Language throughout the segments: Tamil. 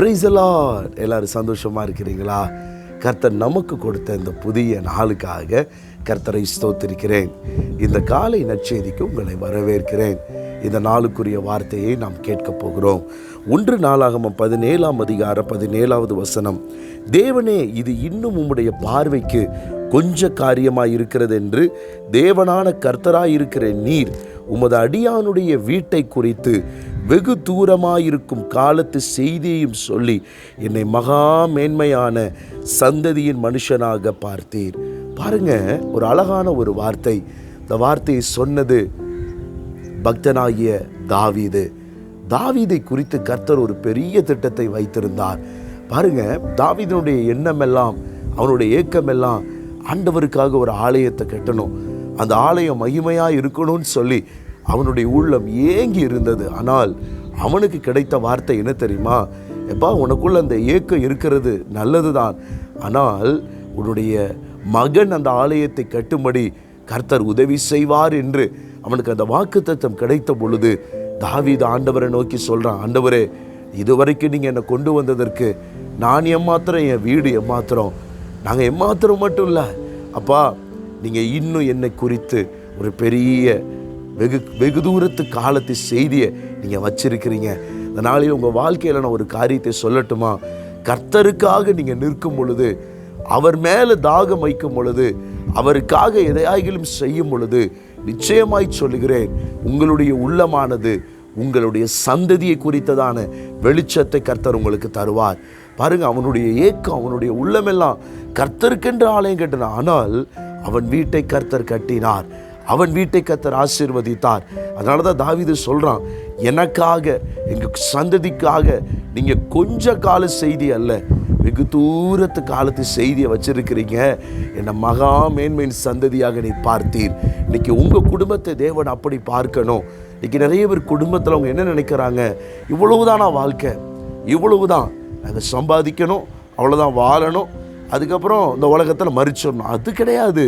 பிரைஸ் எல்லாரும் சந்தோஷமாக இருக்கிறீங்களா? கர்த்தர் நமக்கு கொடுத்த இந்த புதிய நாளுக்காக கர்த்தரை ஸ்தோத்திருக்கிறேன். இந்த காலை நற்செய்திக்கு உங்களை வரவேற்கிறேன். இந்த நாளுக்குரிய வார்த்தையை நாம் கேட்கப் போகிறோம். ஒன்று நாளாகமம் பதினேழாம் அதிகார பதினேழாவது வசனம். தேவனே இது இன்னும் உம்முடைய பார்வைக்கு கொஞ்ச காரியமாக இருக்கிறது என்று தேவனான கர்த்தராயிருக்கிற நீர் உமது அடியானுடைய வீட்டை குறித்து வெகு தூரமாயிருக்கும் காலத்து செய்தியையும் சொல்லி என்னை மகா மேன்மையான சந்ததியின் மனுஷனாக பார்த்தீர். பாருங்க ஒரு அழகான ஒரு வார்த்தை. இந்த வார்த்தையை சொன்னது பக்தனாகிய தாவீது. தாவீதை குறித்து கர்த்தர் ஒரு பெரிய திட்டத்தை வைத்திருந்தார். பாருங்க தாவீதனுடைய எண்ணமெல்லாம் அவனுடைய ஏக்கமெல்லாம் ஆண்டவருக்காக ஒரு ஆலயத்தை கட்டணும். அந்த ஆலயம் மகிமையாக இருக்கணும்னு சொல்லி அவனுடைய உள்ளம் ஏங்கி இருந்தது. ஆனால் அவனுக்கு கிடைத்த வார்த்தை என்ன தெரியுமா? எப்பா உனக்குள்ள அந்த ஏக்கம் இருக்கிறது நல்லது தான் ஆனால் உன்னுடைய மகன் அந்த ஆலயத்தை கட்டும்படி கர்த்தர் உதவி செய்வார் என்று அவனுக்கு அந்த வாக்குத்தத்தம் கிடைத்த பொழுது தாவீது ஆண்டவரை நோக்கி சொல்கிறான் ஆண்டவரே இதுவரைக்கும் நீங்கள் என்னை கொண்டு வந்ததற்கு நான் ஏமாத்திரம் என் வீடு ஏமாத்திரம் நாங்கள் ஏமாத்திரம் மட்டும் இல்லை. அப்பா நீங்கள் இன்னும் என்னை குறித்து ஒரு பெரிய வெகு வெகு தூரத்து காலத்து செய்தியை நீங்கள் வச்சிருக்கிறீங்க. இந்த நாளையில் உங்கள் வாழ்க்கையில் நான் ஒரு காரியத்தை சொல்லட்டுமா? கர்த்தருக்காக நீங்கள் நிற்கும் பொழுது அவர் மேலே தாகம் வைக்கும் பொழுது அவருக்காக எதையாகிலும் செய்யும் பொழுது நிச்சயமாய் சொல்லுகிறேன் உங்களுடைய உள்ளமானது உங்களுடைய சந்ததியை குறித்ததான வெளிச்சத்தை கர்த்தர் உங்களுக்கு தருவார். பாருங்க அவனுடைய ஏக்கம் அவனுடைய உள்ளமெல்லாம் கர்த்தருக்கென்ற ஆலயம் கட்டினான் ஆனால் அவன் வீட்டை கர்த்தர் கட்டினார். அவன் வீட்டை கத்தர் ஆசீர்வதித்தார். அதனால தான் தாவிது சொல்கிறான் எனக்காக எங்கள் சந்ததிக்காக நீங்கள் கொஞ்ச கால செய்தி அல்ல வெகு தூரத்து காலத்து செய்தியை வச்சிருக்கிறீங்க. என்னை மகா மேன்மையின் சந்ததியாக நீ பார்த்தீர். இன்னைக்கு உங்கள் குடும்பத்தை தேவன் அப்படி பார்க்கணும். இன்னைக்கு நிறைய பேர் குடும்பத்தில் அவங்க என்ன நினைக்கிறாங்க? இவ்வளவுதானா வாழ்க்கை? இவ்வளவுதான். நாங்கள் சம்பாதிக்கணும் அவ்வளோதான் வாழணும். அதுக்கப்புறம் இந்த உலகத்தில் மறிச்சிடணும். அது கிடையாது.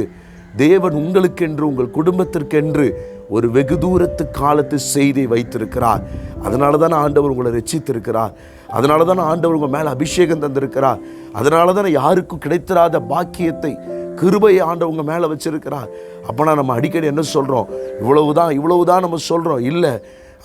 தேவன் உங்களுக்கென்று உங்கள் குடும்பத்திற்கென்று ஒரு வெகு தூரத்து காலத்து செய்தி வைத்திருக்கிறார். அதனால தான் ஆண்டவர் உங்களை ரசித்திருக்கிறார் அதனால தான் ஆண்டவர் உங்கள் மேலே அபிஷேகம் தந்திருக்கிறார். அதனால தானே யாருக்கும் கிடைத்திராத பாக்கியத்தை கிருபையை ஆண்டவங்க மேலே வச்சிருக்கிறார். அப்போனா நம்ம அடிக்கடி என்ன சொல்கிறோம் இவ்வளவுதான் இவ்வளவுதான் நம்ம சொல்கிறோம் இல்லை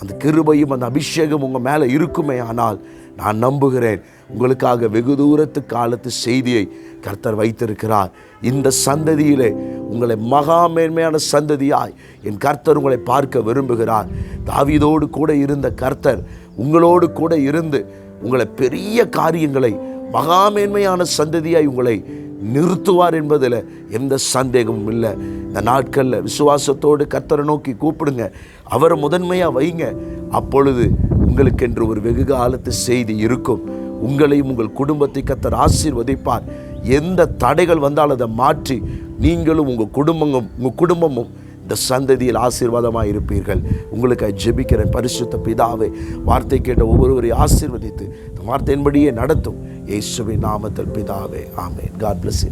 அந்த கிருபையும் அந்த அபிஷேகம் உங்கள் மேலே இருக்குமே ஆனால் நான் நம்புகிறேன். உங்களுக்காக வெகு தூரத்து காலத்து செய்தியை கர்த்தர் வைத்திருக்கிறார். இந்த சந்ததியிலே உங்களை மகா மேன்மையான சந்ததியாய் என் கர்த்தர் உங்களை பார்க்க விரும்புகிறார். தாவிதோடு கூட இருந்த கர்த்தர் உங்களோடு கூட இருந்து உங்களை பெரிய காரியங்களை மகா மேன்மையான சந்ததியாய் உங்களை நிறுத்துவார் என்பதில் எந்த சந்தேகமும் இல்லை. இந்த நாட்களில் விசுவாசத்தோடு கத்தரை நோக்கி கூப்பிடுங்க. அவரை முதன்மையாக வைங்க. அப்பொழுது உங்களுக்கென்று ஒரு வெகு காலத்து செய்தி இருக்கும். உங்களையும் உங்கள் குடும்பத்தை கத்தர் ஆசீர்வதிப்பார். எந்த தடைகள் வந்தாலும் அதை மாற்றி நீங்களும் உங்கள் குடும்பமும் உங்கள் குடும்பமும் இந்த சந்ததியில் ஆசீர்வாதமாக இருப்பீர்கள். உங்களுக்கு ஜெபிக்கிறேன். பரிசுத்த பிதாவை வார்த்தை கேட்ட ஒவ்வொருவரையும் ஆசீர்வதித்து இந்த வார்த்தையின்படியே நடத்தும். இயேசுவின் நாமத்தில் பிதாவே ஆமேன். God plus